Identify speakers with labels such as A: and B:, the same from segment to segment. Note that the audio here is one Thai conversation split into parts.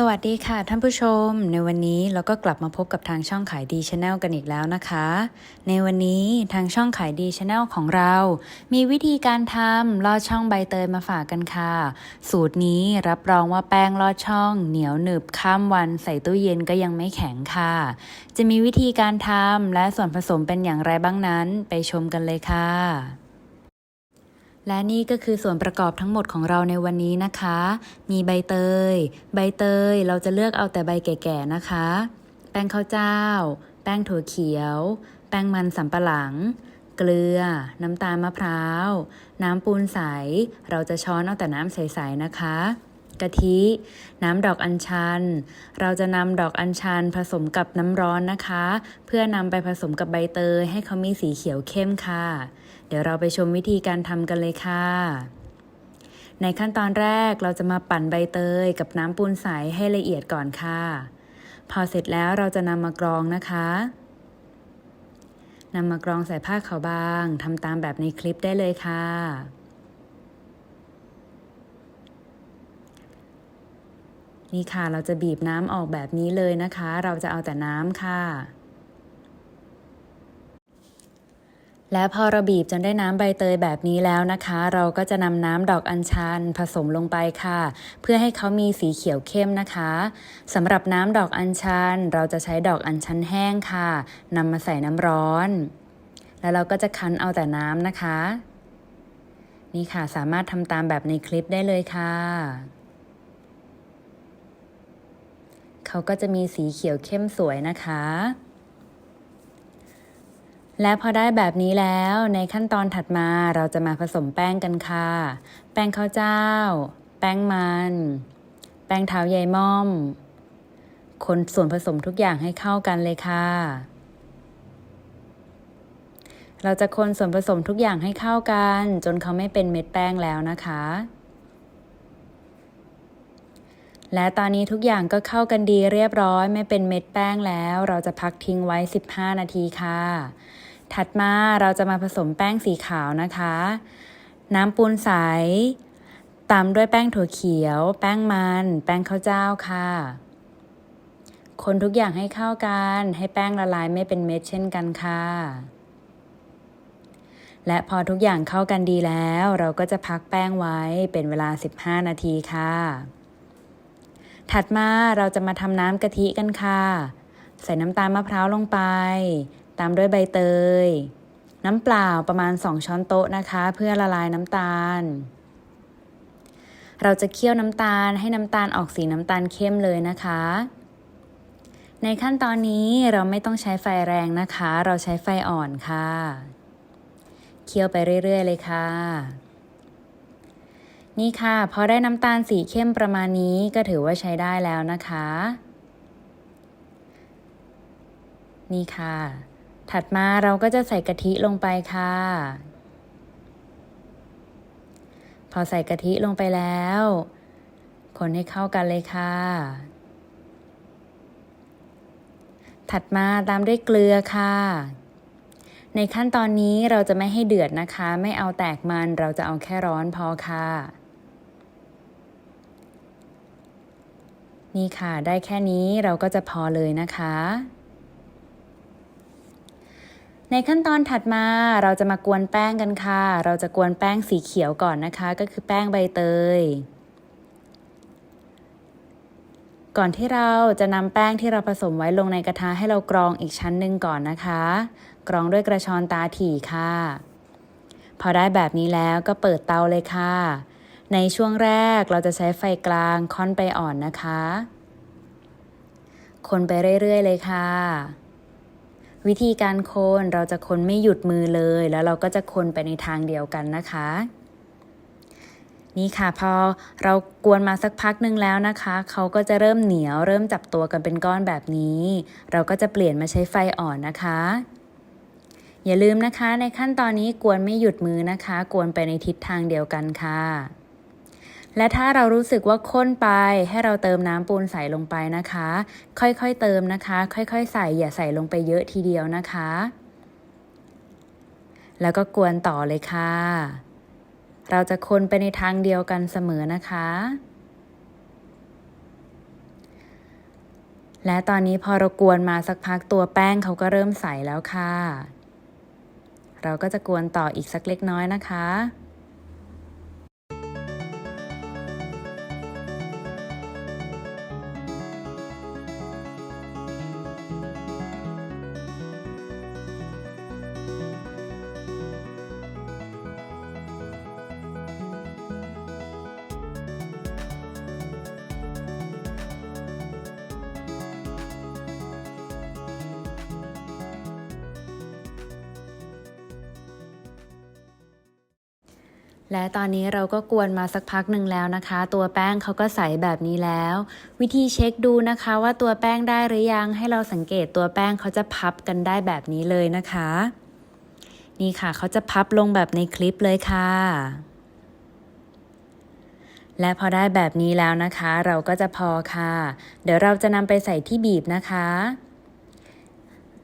A: สวัสดีค่ะท่านผู้ชม ในวันนี้เราก็กลับมาพบกับทางช่องขายดีชาแนลกันอีกแล้วนะคะ ในวันนี้ทางช่องขายดีชาแนลของเรา มีวิธีการทำลอดช่องใบเตยมาฝากกันค่ะ สูตรนี้รับรองว่าแป้งลอดช่อง เหนียวหนึบข้ามวันใส่ตู้เย็นก็ยังไม่แข็งค่ะ จะมีวิธีการทำและส่วนผสมเป็นอย่างไรบ้างนั้น ไปชมกันเลยค่ะ และนี่ก็คือส่วนประกอบทั้งหมดของเราในวันนี้นะคะ มีใบเตย ใบเตยเราจะเลือกเอาแต่ใบแก่ๆนะคะ แป้งข้าวเจ้า แป้งถั่วเขียว แป้งมันสำปะหลัง เกลือ น้ำตาลมะพร้าว น้ำปูนใส เราจะช้อนเอาแต่น้ำใสๆนะคะ กะทิ น้ำดอกอัญชัน เราจะนำดอกอัญชันผสมกับน้ำร้อนนะคะ เพื่อนำไปผสมกับใบเตยให้เขามีสีเขียวเข้มค่ะ เดี๋ยวเราไปชมวิธีการทำกันเลยค่ะในขั้นตอนแรกเราจะมาปั่นใบเตยกับน้ำปูนใสให้ละเอียดก่อนค่ะ พอเสร็จแล้วเราจะนำมากรองนะคะนำมากรองใส่ผ้าขาวบางทำตามแบบในคลิปได้เลยค่ะ นี่ค่ะเราจะบีบน้ำออกแบบนี้เลยนะคะ เราจะเอาแต่น้ำค่ะ และพอเราบีบจนได้น้ำใบเตยแบบนี้แล้วนะคะ เราก็จะนำน้ำดอกอัญชันผสมลงไปค่ะ เพื่อให้เขามีสีเขียวเข้มนะคะสำหรับน้ำดอกอัญชัน เราจะใช้ดอกอัญชันแห้งค่ะนำมาใส่น้ำร้อน แล้วเราก็จะคั้นเอาแต่น้ำนะคะ นี่ค่ะสามารถทำตามแบบในคลิปได้เลยค่ะ เขาก็จะมีสีเขียวเข้มสวยนะคะ และพอได้แบบนี้แล้วในขั้นตอนถัดมาเราจะมาผสมแป้งกันค่ะ แป้งข้าวเจ้า แป้งมัน แป้งเท้าใยม่อม คนส่วนผสมทุกอย่างให้เข้ากันเลยค่ะเราจะคนส่วนผสมทุกอย่างให้เข้ากัน จนเขาไม่เป็นเม็ดแป้งแล้วนะคะ และตอนนี้ทุกอย่างก็เข้ากันดีเรียบร้อยไม่เป็นเม็ดแป้งแล้ว เราจะพักทิ้งไว้ 15 นาทีค่ะ ถัดมาเราจะมาผสมแป้งสีขาวนะคะ น้ำปูนใสตามด้วยแป้งถั่วเขียว แป้งมัน แป้งข้าวเจ้าค่ะ คนทุกอย่างให้เข้ากัน ให้แป้งละลายไม่เป็นเม็ดเช่นกันค่ะ และพอทุกอย่างเข้ากันดีแล้ว เราก็จะพักแป้งไว้เป็นเวลา 15 นาทีค่ะ ถัดมาเราจะมาทำน้ำกะทิกันค่ะ ใส่น้ำตาลมะพร้าวลงไป ตามด้วยใบเตย น้ำเปล่าประมาณ 2 ช้อนโต๊ะนะคะ เพื่อละลายน้ำตาล เราจะเคี่ยวน้ำตาลให้น้ำตาลออกสีน้ำตาลเข้มเลยนะคะ ในขั้นตอนนี้เราไม่ต้องใช้ไฟแรงนะคะ เราใช้ไฟอ่อนค่ะ เคี่ยวไปเรื่อย ๆ เลยค่ะ นี่ค่ะ พอได้น้ำตาลสีเข้มประมาณนี้ก็ถือว่าใช้ได้แล้วนะคะ นี่ค่ะ ถัดมาเราก็จะใส่กะทิลงไปค่ะ พอใส่กะทิลงไปแล้ว คนให้เข้ากันเลยค่ะ ถัดมาตามด้วยเกลือค่ะในขั้นตอนนี้เราจะไม่ให้เดือดนะคะ ไม่เอาแตกมันเราจะเอาแค่ร้อนพอค่ะ นี่ค่ะ ได้แค่นี้เราก็จะพอเลยนะคะ ในขั้นตอนถัดมาเราจะมากวนแป้งกันค่ะ เราจะกวนแป้งสีเขียวก่อนนะคะ ก็คือแป้งใบเตย ก่อนที่เราจะนำแป้งที่เราผสมไว้ลงในกระทะให้เรากรองอีกชั้นหนึ่งก่อนนะคะ กรองด้วยกระชอนตาถี่ค่ะ พอได้แบบนี้แล้วก็เปิดเตาเลยค่ะ ในช่วงแรกเราจะใช้ไฟกลางค่อนไปอ่อนนะคะ คนไปเรื่อยๆเลยค่ะ วิธีการคนเราจะคนไม่หยุดมือเลย แล้วเราก็จะคนไปในทางเดียวกันนะคะ นี่ค่ะพอเรากวนมาสักพักหนึ่งแล้วนะคะ เขาก็จะเริ่มเหนียว เริ่มจับตัวกันเป็นก้อนแบบนี้ เราก็จะเปลี่ยนมาใช้ไฟอ่อนนะคะอย่าลืมนะคะในขั้นตอนนี้กวนไม่หยุดมือนะคะ กวนไปในทิศทางเดียวกันค่ะ และถ้าเรารู้สึกว่าข้นไปให้เราเติมน้ำปูนใส่ลงไปนะคะ ค่อยๆเติมนะคะ ค่อยๆ ใส่อย่าใส่ลงไปเยอะทีเดียวนะคะ แล้วก็กวนต่อเลยค่ะ เราจะคนไปในทางเดียวกันเสมอนะคะและตอนนี้พอเรากวนมาสักพักตัวแป้งเขาก็เริ่มใสแล้วค่ะ เราก็จะกวนต่ออีกสักเล็กน้อยนะคะ และตอนนี้เราก็กวนมาสักพักหนึ่งแล้วนะคะ ตัวแป้งเขาก็ใสแบบนี้แล้ว วิธีเช็คดูนะคะว่าตัวแป้งได้หรือยังให้เราสังเกตตัวแป้งเขาจะพับกันได้แบบนี้เลยนะคะ นี่ค่ะเขาจะพับลงแบบในคลิปเลยค่ะ และพอได้แบบนี้แล้วนะคะ เราก็จะพอค่ะ เดี๋ยวเราจะนำไปใส่ที่บีบนะคะ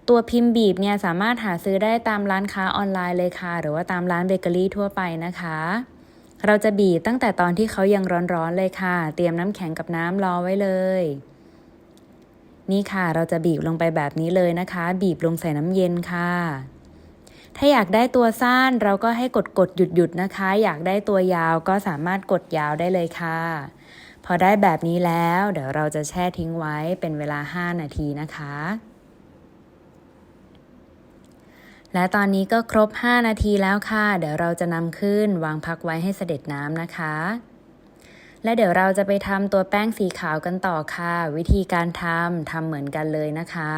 A: ตัวพิมพ์บีบเนี่ยสามารถหาซื้อได้ตามร้านค้าออนไลน์เลยค่ะ หรือว่าตามร้านเบเกอรี่ทั่วไปนะคะ เราจะบีบตั้งแต่ตอนที่เขายังร้อนๆเลยค่ะ เตรียมน้ำแข็งกับน้ำรอไว้เลย นี่ค่ะเราจะบีบลงไปแบบนี้เลยนะคะ บีบลงใส่น้ำเย็นค่ะ ถ้าอยากได้ตัวสั้นเราก็ให้กดกดหยุดหยุดนะคะ อยากได้ตัวยาวก็สามารถกดยาวได้เลยค่ะ พอได้แบบนี้แล้ว เดี๋ยวเราจะแช่ทิ้งไว้เป็นเวลา 5 นาทีนะคะ และตอนนี้ก็ครบ 5 นาทีแล้วค่ะ เดี๋ยวเราจะนำขึ้นวางพักไว้ให้เสด็จน้ำนะคะ และเดี๋ยวเราจะไปทำตัวแป้งสีขาวกันต่อค่ะ วิธีการทำทำเหมือนกันเลยนะคะ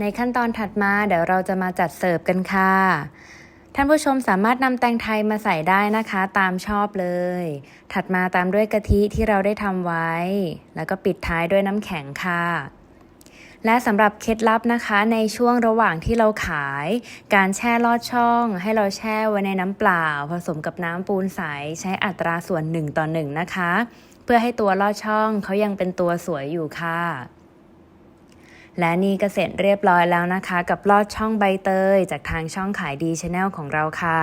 A: ในขั้นตอนถัดมาเดี๋ยวเราจะมาจัดเสิร์ฟกันค่ะ ท่านผู้ชมสามารถนำแตงไทยมาใส่ได้นะคะ ตามชอบเลย ถัดมาตามด้วยกะทิที่เราได้ทำไว้ แล้วก็ปิดท้ายด้วยน้ำแข็งค่ะ และสำหรับเคล็ดลับนะคะในช่วงระหว่างที่เราขาย การแช่ลอดช่อง ให้เราแช่ไว้ในน้ำเปล่า ผสมกับน้ำปูนใสใช้อัตราส่วน1ต่อ1นะคะ เพื่อให้ตัวลอดช่องเขายังเป็นตัวสวยอยู่ค่ะ และนี่ก็เสร็จเรียบร้อยแล้วนะคะ กับลอดช่องใบเตย จากทางช่องขายดีชาแนลของเราค่ะ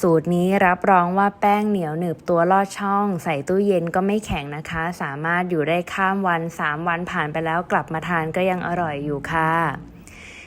A: สูตรนี้รับรองว่าแป้งเหนียวหนึบตัวลอดช่อง ใส่ตู้เย็นก็ไม่แข็งนะคะ สามารถอยู่ได้ข้ามวัน 3 วันผ่านไปแล้วกลับมาทานก็ยังอร่อยอยู่ค่ะ